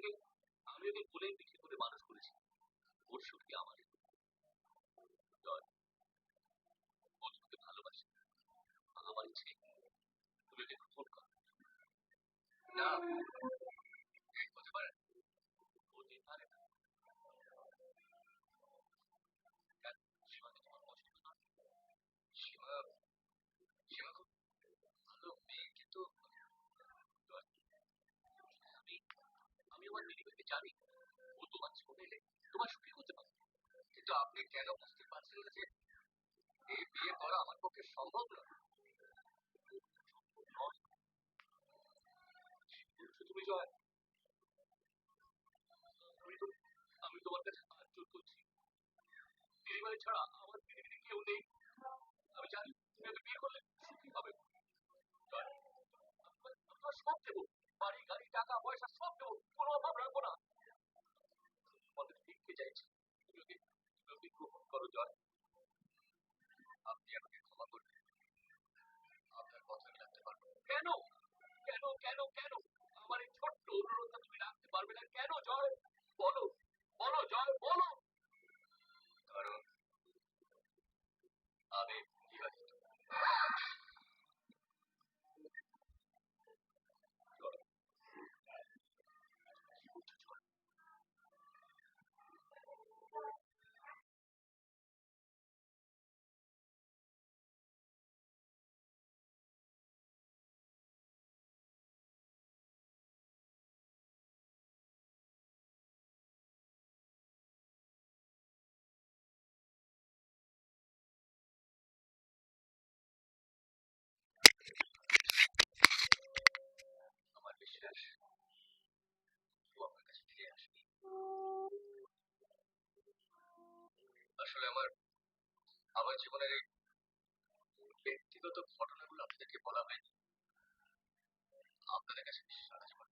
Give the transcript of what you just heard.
থেকে আমি ওকে কোলে পিঠে করে মানুষ করেছি ওর ভালোবাসি। আমার ইচ্ছে। তুমি ওকে করো। না। জানি, ও তোমার জীবনে এলে, তোমার সুখী হতে পারে। কিন্তু আপনি কেন বুঝতে পারছেন না যে এই বিয়ে করা আমার পক্ষে সম্ভব নয়। তুমি জয়। আমি তোমার কাছে হাত জোর করছি। দিদিভাই ছাড়া আমার পৃথিবীতে কেউ নেই। পয়সা সব কোনো অভাব রাখব না। তোমাকে দেখতে চাইছি? ওকে গ্রহণ করো জয়, আপনি আমাকে ক্ষমা করবেন। আপনার কথা আমি রাখতে পারব কেন? কেন কেন কেন? আমার এই ছোট্ট অনুরোধটা তুমি রাখতে পারবে না। কেন জয়? বলো বলো, জয়, বলো। কারণ, আমি কাছে ফিরে আসবি আসলে আমার আমার জীবনের এই ব্যক্তিগত ঘটনাগুলো আপনাদেরকে বলা হয়নি। আপনাদের কাছে সারা জীবন